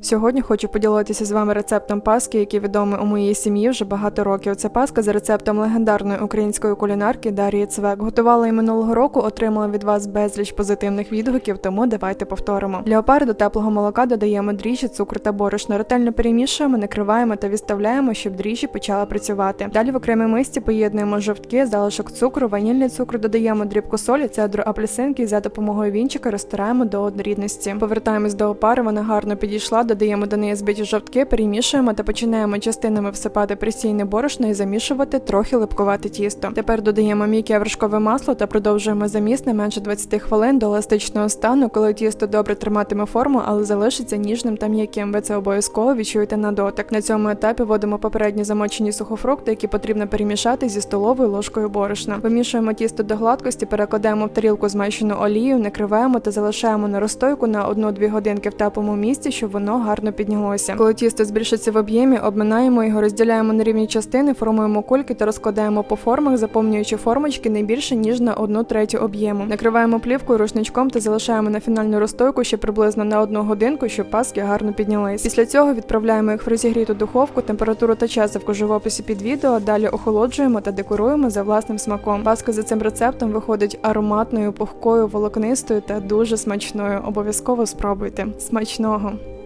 Сьогодні хочу поділитися з вами рецептом паски, який відомий у моїй сім'ї вже багато років. Це паска за рецептом легендарної української кулінарки Дар'ї Цвек. Готувала її минулого року, отримала від вас безліч позитивних відгуків, тому давайте повторимо. Для опари до теплого молока додаємо дріжджі, цукор та борошно. Ретельно перемішуємо, накриваємо та відставляємо, щоб дріжджі почали працювати. Далі в окремій мисці поєднуємо жовтки, залишок цукру, ванільний цукор, додаємо дрібку солі, цедру апельсинки і за допомогою вінчика розтираємо до однорідності. Повертаємось до опари, вона гарно підійшла, додаємо до неї збиті жовтки, перемішуємо та починаємо частинами всипати присійне борошно і замішувати трохи липкувати тісто. Тепер додаємо м'яке вершкове масло та продовжуємо заміс не менше 20 хвилин до еластичного стану, коли тісто добре триматиме форму, але залишиться ніжним та м'яким. Ви це обов'язково відчуєте на дотик. На цьому етапі вводимо попередні замочені сухофрукти, які потрібно перемішати зі столовою ложкою борошна. Вимішуємо тісто до гладкості, перекладаємо в тарілку змащену олією, накриваємо та залишаємо на розстойку на 1-2 годинки в теплому місці, щоб гарно піднялося. Коли тісто збільшиться в об'ємі, обминаємо його, розділяємо на рівні частини, формуємо кульки та розкладаємо по формах, заповнюючи формочки не більше ніж на 1 третю об'єму. Накриваємо плівкою рушничком та залишаємо на фінальну розстойку ще приблизно на 1 годинку, щоб паски гарно піднялись. Після цього відправляємо їх в розігріту духовку, температуру та час в живописі під відео. Далі охолоджуємо та декоруємо за власним смаком. Паска за цим рецептом виходить ароматною, пухкою, волокнистою та дуже смачною. Обов'язково спробуйте. Смачного!